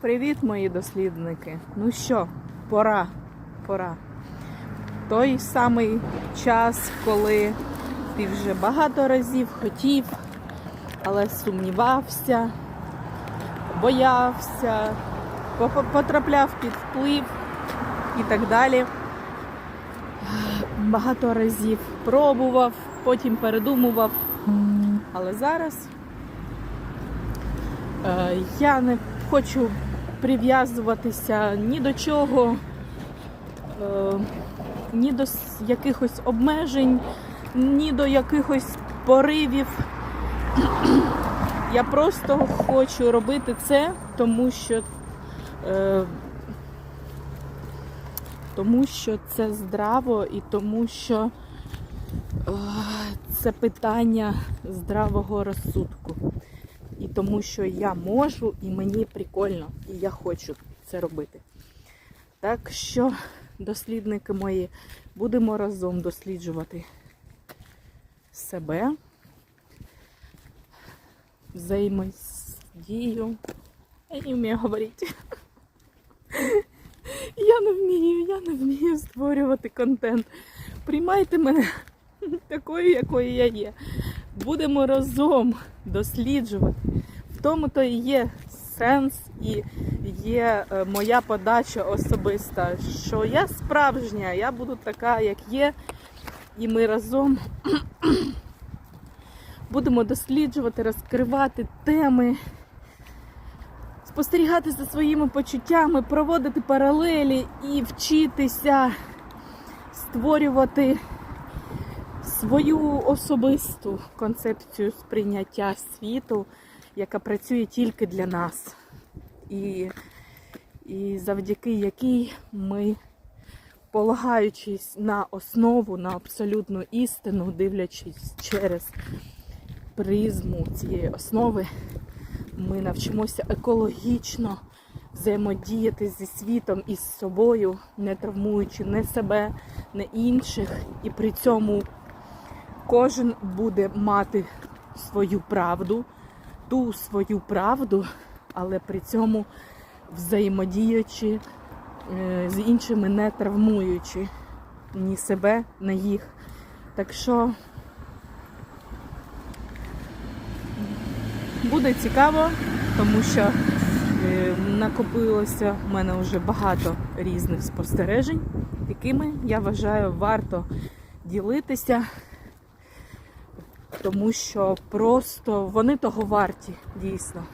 Привіт, мої дослідники. Ну що, пора, пора. Той самий час, коли ти вже багато разів хотів, але сумнівався, боявся, потрапляв під вплив і так далі. Багато разів пробував, потім передумував. Але зараз Е, Я не хочу прив'язуватися ні до чого, е, ні до якихось обмежень, ні до якихось поривів. Я просто хочу робити це, тому що, е, тому що це здраво і тому що е, це питання здравого розсудку. Тому що я можу, і мені прикольно, і я хочу це робити. Так що, дослідники мої, будемо разом досліджувати себе, взаємодію. Я не вмію говорити. Я не вмію, я не вмію створювати контент. Приймайте мене такою, якою я є. Будемо разом досліджувати. Тому то і є сенс і є е, моя подача особиста, що я справжня, я буду така, як є, і ми разом будемо досліджувати, розкривати теми, спостерігати за своїми почуттями, проводити паралелі і вчитися створювати свою особисту концепцію сприйняття світу, яка працює тільки для нас, і, і завдяки якій ми, полагаючись на основу, на абсолютну істину, дивлячись через призму цієї основи, ми навчимося екологічно взаємодіяти зі світом і з собою, не травмуючи не себе, не інших, і при цьому кожен буде мати свою правду, ту свою правду, але при цьому взаємодіючи е, з іншими, не травмуючи ні себе, ні їх. Так що буде цікаво, тому що е, накопилося в мене вже багато різних спостережень, якими я вважаю варто ділитися тому що просто вони того варті, дійсно.